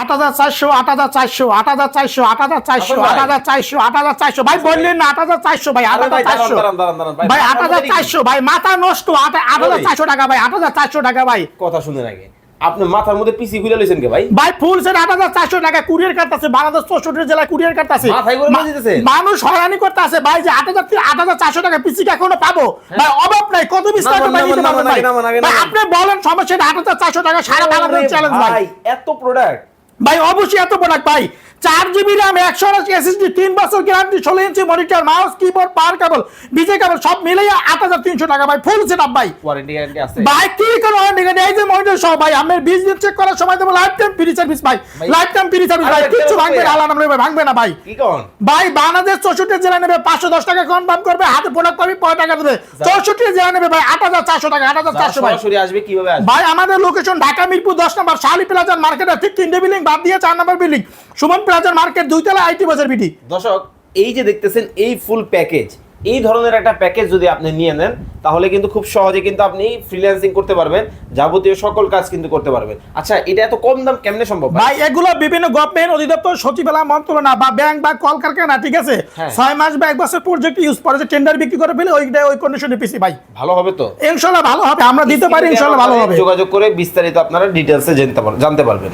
আট হাজার চারশো আট হাজার চারশো আট হাজার চারশো আট হাজার চারশো ভাই। আট হাজার চারশো আট হাজার চারশো ভাই বললেন না আট হাজার চারশো ভাই আট হাজার চারশো ভাই, আট হাজার চারশো ভাই মাথা নষ্ট আট হাজার চারশো টাকা ভাই আট হাজার চারশো টাকা ভাই কথা শুনে আগে আপনি মাথার মধ্যে পিসি খুলে লইছেন কে ভাই ভাই ফুল সেট আট হাজার চারশো টাকা কুরিয়ার কাটতেছে বাংলাদেশ চৌষট্টি জেলায় কুরিয়ার কাটতেছে? মানুষ হয়রানি করতেছে ভাই যে আট হাজার আট হাজার চারশো টাকা পিসি এখনও পাবো ভাই অভাব নাই কত বিস্তারিত নামান, ভাই নিতে পারবেন। আপনি বলেন সমস্যা আট হাজার চারশো টাকা সারা বাংলাদেশ চ্যালেঞ্জ ভাই এত প্রোডাক্ট ভাই অবশ্যই এত প্রোডাক্ট ভাই চার জিবি র্যাম একশো আশি এসএসডি তিন বছর গ্যারান্টি ষোলো inch monitor mouse keyboard power cable VGA cable সব মিলিয়ে আট হাজার তিনশো টাকা ভাই ফুল সেট আপ ভাই। ওয়ারেন্টি গ্যারান্টি আছে। ভাই কি কোনো ওয়ারেন্টি নেই এই যে মনিটর সহ ভাই আমি বিজনেস চেক করার সময় দেবো লাইফ টাইম ফ্রি সার্ভিস ভাই লাইফ টাইম ফ্রি সার্ভিস ভাই দেবো ভাঙবে না আলাদা ভাই ভাঙবে না ভাই। কি কোন? ভাই বাংলাদেশ চৌষট্টি জেলা নেবে পাঁচশো দশ টাকা কনফার্ম করবে হাতে প্রোডাক্ট পাবি টাকা দেবে। চৌষট্টি জেলা নেবে ভাই আট হাজার চারশো টাকা আট হাজার চারশো ভাই। আসবে কীভাবে ভাই আমাদের লোকেশন ঢাকা মিরপুর দশ নম্বর শালি প্লাজার মার্কেটের ঠিক তিনটে বিল্ডিং বাদ দিয়ে চার নম্বর বিল্ডিং সুমন প্লাজার মার্কেট দুইতলা আইটি বাজার বিটি দর্শক এই যে দেখতেছেন এই ফুল প্যাকেজ এই ধরনের একটা প্যাকেজ যদি আপনি নিয়ে নেন তাহলে কিন্তু খুব সহজে কিন্তু আপনি ফ্রিল্যান্সিং করতে পারবেন যাবতীয় সকল কাজ কিন্তু করতে পারবেন। আচ্ছা এটা এত কম দাম কেমনে সম্ভব ভাই? এগুলো বিভিন্ন গভর্নমেন্ট অধিদপ্তর সচিবালয় মন্ত্রণা বা ব্যাংক বা কলকারখানা ঠিক আছে? হ্যাঁ। ছয় মাস বা এক বছর প্রজেক্ট ইউজ করে যে টেন্ডার বিক্রি করে ফেলে ওইটা ওই কন্ডিশনে পিসি ভাই। ভালো হবে তো? ইনশাল্লাহ ভালো হবে আমরা দিতে পারি ইনশাল্লাহ ভালো হবে। যোগাযোগ করে বিস্তারিত আপনারা পার- জানতে পারবেন।